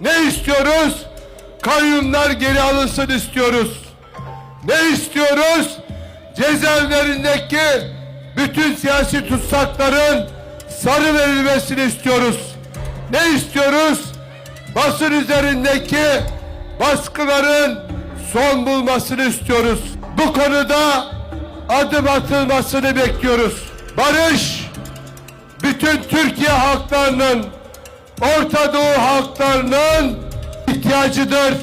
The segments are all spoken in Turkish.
Ne istiyoruz? Kayyumlar geri alınsın istiyoruz. Ne istiyoruz? Cezaevlerindeki bütün siyasi tutsakların sarı verilmesini istiyoruz. Ne istiyoruz? Basın üzerindeki baskıların son bulmasını istiyoruz. Bu konuda adım atılmasını bekliyoruz. Barış bütün Türkiye halklarının Orta Doğu halklarının ihtiyacıdır.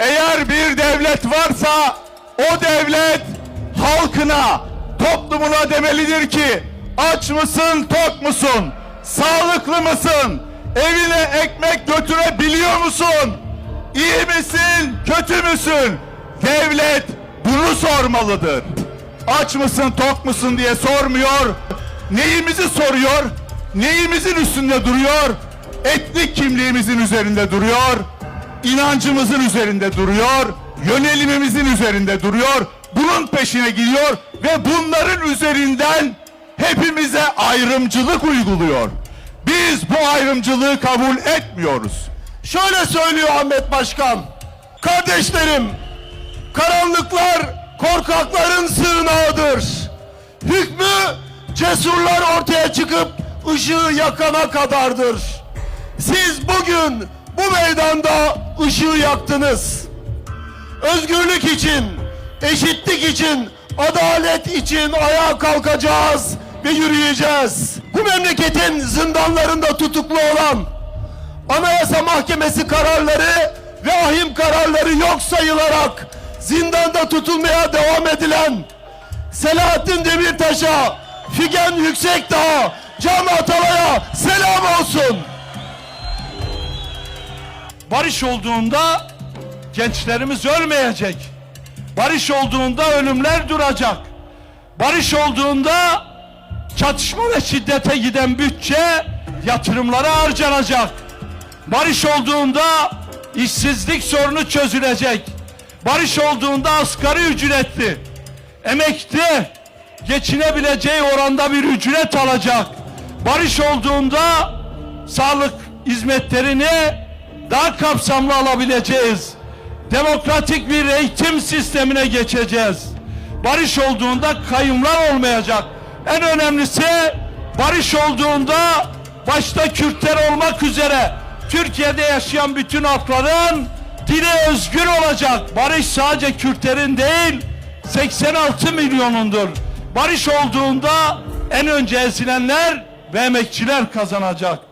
Eğer bir devlet varsa o devlet halkına, toplumuna demelidir ki aç mısın, tok musun? Sağlıklı mısın? Evine ekmek götürebiliyor musun? İyi misin, kötü müsün? Devlet bunu sormalıdır. Aç mısın, tok musun diye sormuyor. Neyimizi soruyor? Neyimizin üstünde duruyor? Etnik kimliğimizin üzerinde duruyor inancımızın üzerinde duruyor, yönelimimizin üzerinde duruyor, bunun peşine gidiyor ve bunların üzerinden hepimize ayrımcılık uyguluyor. Biz bu ayrımcılığı kabul etmiyoruz. Şöyle söylüyor Ahmet Başkan. Kardeşlerim, karanlıklar korkakların sığınağıdır. Hükmü cesurlar ortaya çıkıp ışığı yakana kadardır. Siz bugün bu meydanda ışığı yaktınız. Özgürlük için, eşitlik için, adalet için ayağa kalkacağız ve yürüyeceğiz. Bu memleketin zindanlarında tutuklu olan Anayasa Mahkemesi kararları ve ahim kararları yok sayılarak zindanda tutulmaya devam edilen Selahattin Demirtaş'a, Figen Yüksekdağ'a, Can Atalay'a selam olsun. Barış olduğunda gençlerimiz ölmeyecek. Barış olduğunda ölümler duracak. Barış olduğunda çatışma ve şiddete giden bütçe yatırımlara harcanacak. Barış olduğunda işsizlik sorunu çözülecek. Barış olduğunda asgari ücretli, emekli geçinebileceği oranda bir ücret alacak. Barış olduğunda sağlık hizmetlerini daha kapsamlı alabileceğiz. Demokratik bir eğitim sistemine geçeceğiz. Barış olduğunda kayımlar olmayacak. En önemlisi barış olduğunda başta Kürtler olmak üzere Türkiye'de yaşayan bütün halkların dili özgür olacak. Barış sadece Kürtlerin değil 86 milyonundur. Barış olduğunda en önce ezilenler ve emekçiler kazanacak.